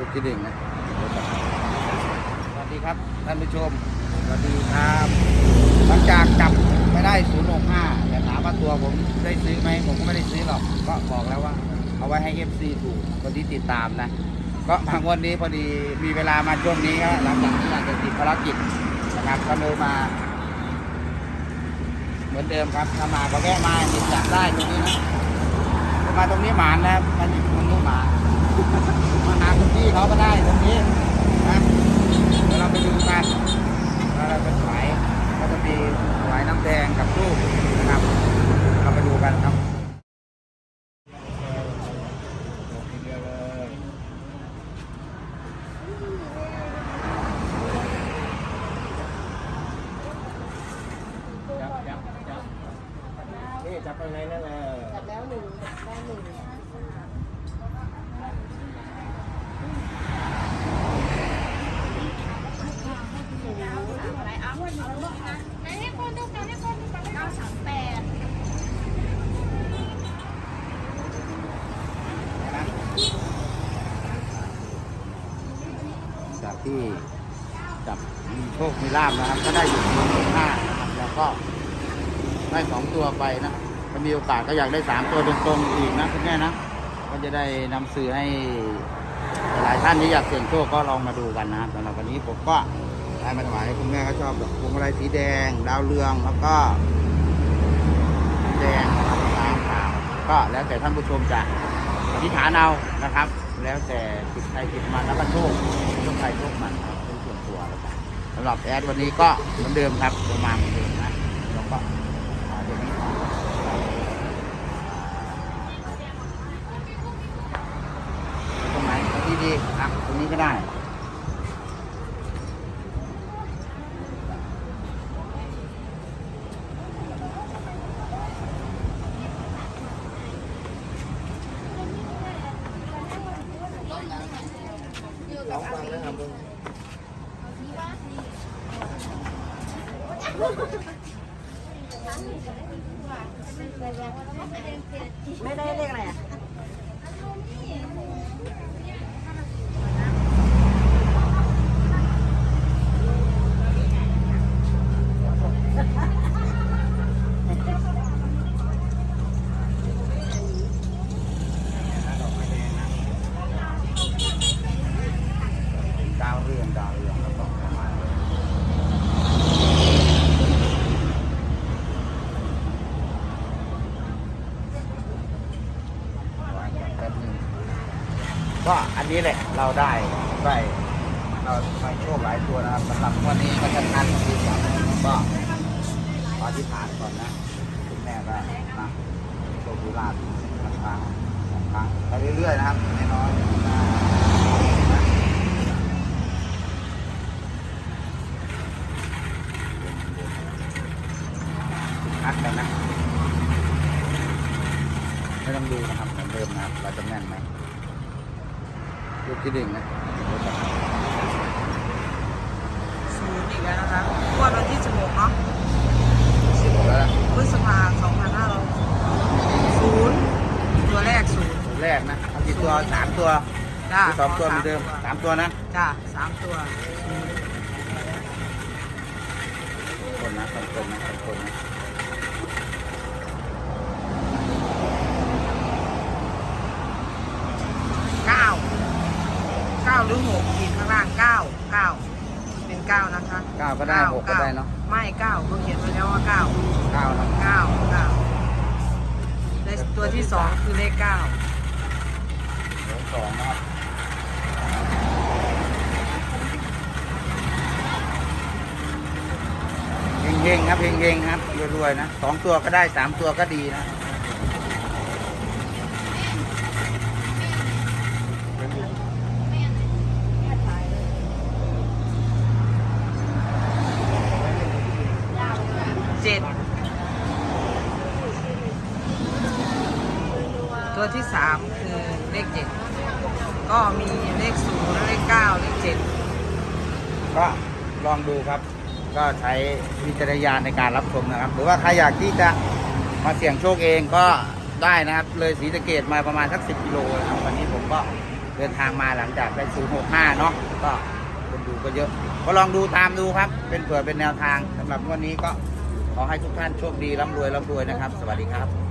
ลูกที่หนึ่งนะสวัสดีครับท่านผู้ชมสวัสดีครับ หลังจากจับไม่ได้ 065 แต่ถามว่าตัวผมได้ซื้อไหมผมก็ไม่ได้ซื้อหรอกก็บอกแล้วว่า เอาไว้ให้ FC ถูกคนที่ติดตามนะ ก็มางวันนี้พอดีมีเวลามาช่วงนี้ก็หลังจากที่อาจจะติดภารกิจนะครับก็เลยมาเหมือนเดิมครับถ้ามาก็แวะมาหยิบจับได้ตรงนี้นะมาตรงนี้หมานนะมาหยิบตรงนู้นหมาน มาหาคุณพี่ เขาก็ได้ตรงนี้นะเดี๋ยวเราไปดูกันเราจะถวายก็จะมีถวายน้ำแดงกับลูกนะครับ เราไปดูกันครับจับจับจับนี่จับไปไหนนั่นแหละจับแล้วหนึ่งได้หนึ่ง จากที่จับมีโชคมีลาบนะครับ ก็ได้อยู่ที่ห้านะครับแล้วก็ได้สองตัวไปนะถ้ามีโอกาสก็อยากได้สามตัวตรงๆอีกนะคุณแม่นะก็จะได้นำสื่อให้หลายท่านที่อยากเสี่ยงโชคก็ลองมาดูกันนะครับสำหรับวันนี้ผมก็ได้มาถวายให้คุณแม่เขาชอบดอกพวงมาลัยสีแดง ดาวเรืองแล้วก็แดงนะครับตามขาวก็แล้วแต่ท่านผู้ชมจะอธิษฐานเอานะครับ แล้วแต่จิตใครจิตมันแล้วก็โชค ใครพวกมันครับเป็นส่วนตัวแล้วกันสำหรับแอดวันนี้ก็เหมือนเดิมครับประมาณเหมือนเดิมนะแล้วก็เอาตัวนี้ก่อนตรงไหนที่ดีอะตรงนี้ก็ได้ ลองฟังนะครับมึงไม่ได้เลขอะไรอะ ดาวเรืองดาวเรืองแล้วก็ประมาณนี้วางก่อนแป๊บนึง ก็อันนี้แหละเราได้ได้เราไปโชคหลายตัวนะครับสำหรับวันนี้ก็จะทันดีกว่าก็ขออธิษฐานก่อนนะคุณแม่ก็นะโชคดีลาภสักครั้งสองครั้งไปเรื่อยๆนะครับไม่น้อยนะพักกันนะไม่ต้องดูนะครับเหมือนเดิมนะครับเราจะแม่นไหม ลูกที่หนึ่งนะศูนย์อีกแล้วนะคะงวดวันที่สิบหกเนาะสิบแล้วนะพฤษภาสองพันห้าร้อยศูนย์ตัวแรกศูนย์ตัวแรกนะเอากี่ตัวสามตัวจ้าหรือสองตัวเหมือนเดิมสามตัวนะจ้าสามตัวศูนย์คนนะสองคนนะสองคนนะ เก้าเก้าหรือหกขีดข้างล่างเก้าเก้าเป็นเก้านะคะ เก้าก็ได้หกก็ได้เนาะไม่เก้าเขาเขียนไว้แล้วว่าเก้าเก้านะเก้าเก้าในตัวที่สองคือเลขเก้าเดี๋ยวสองนะครับเฮงๆครับเฮงๆครับรวยๆนะสองตัวก็ได้สามตัวก็ดีนะ เจ็ดตัว ที่สามคือเลขเจ็ดก็มีเลขศูนย์เลขเก้าเลขเจ็ดก็ลองดูครับ ก็ใช้วิจารณญาณในการรับชมนะครับ หรือว่าใครอยากที่จะมาเสี่ยงโชคเองก็ได้นะครับ เลยศรีสะเกดมาประมาณสักสิกิโลนะครับวันนี้ผมก็เดินทางมาหลังจากได้ศูนย์หกห้าเนาะก็คนดูก็เยอะ ก็ลองดูตามดูครับ เป็นเผื่อเป็นแนวทางสำหรับวันนี้ก็ขอให้ทุกท่านโชคดีร่ำรวยร่ำรวยนะครับ สวัสดีครับ